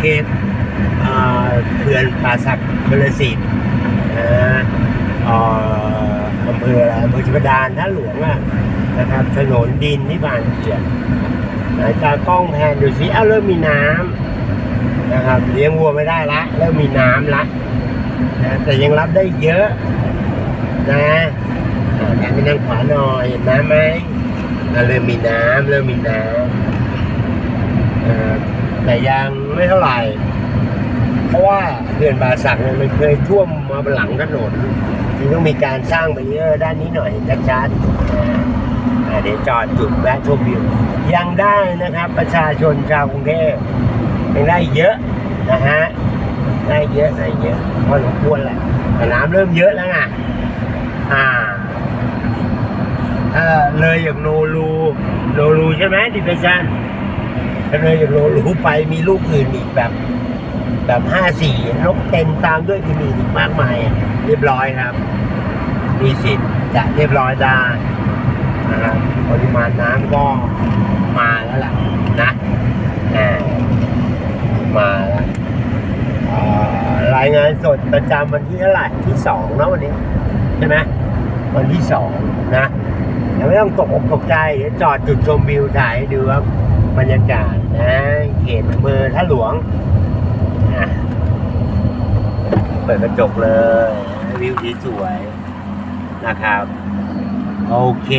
เขตเผือกป่าสักบริสิทธิ์นะเอ่ออำเภออำเภอชิบดานท่าหลวงอะนะครับถนนดินที่บานเขียนไหนตากล้องแพนดูสิเอ้าเริ่มมีน้ำนะครับเลี้ยงวัวไม่ได้ละเริ่มมีน้ำละนะแต่ยังรับได้เยอะนะอ่าแพนไปนั่งขวาหน่อยเห็นน้ำไหมอ่าเริ่มมีน้ำเริ่มมีน้ำอ่า แต่ยังไม่เท่าไหร่ เพราะว่าเขื่อนบาสักเนี่ยมันเคยท่วมมาหลังถนนจึงต้องมีการสร้างบรีเออร์ด้านนี้หน่อยชัดๆเดี๋ยวจอดจุดแวะชมวิวยังได้นะครับประชาชนชาวกรุงเทพยังได้เยอะนะฮะได้เยอะได้เยอะพอสมควรแหละแต่น้ำเริ่มเยอะแล้วไงอ่าถ้าเลยอย่างโนรูโนรูใช่ไหมดิเปชัน ถ้าเลยอย่างโนรูไปมีลูกอื่นอีกแบบ แบบห้าสี่นกเต็มตามด้วยอื่นอีกมากมาย เรียบร้อยครับ มีสิทธิ์จะเรียบร้อยได้นะครับปริมาณน้ำก็มาแล้วล่ะนะอ่ามาแล้วรายงานสดประจำวันที่เท่าไหร่ที่สองนะวันนี้ ใช่ไหมวันที่สองนะยังไม่ต้องตกอกตกใจเดี๋ยวจอดจุดชมวิวถ่ายให้ดูครับ บรรยากาศนะเขตอำเภอท่าหลวงอะเปิดกระจกเลยวิวสวยนะครับ โอเค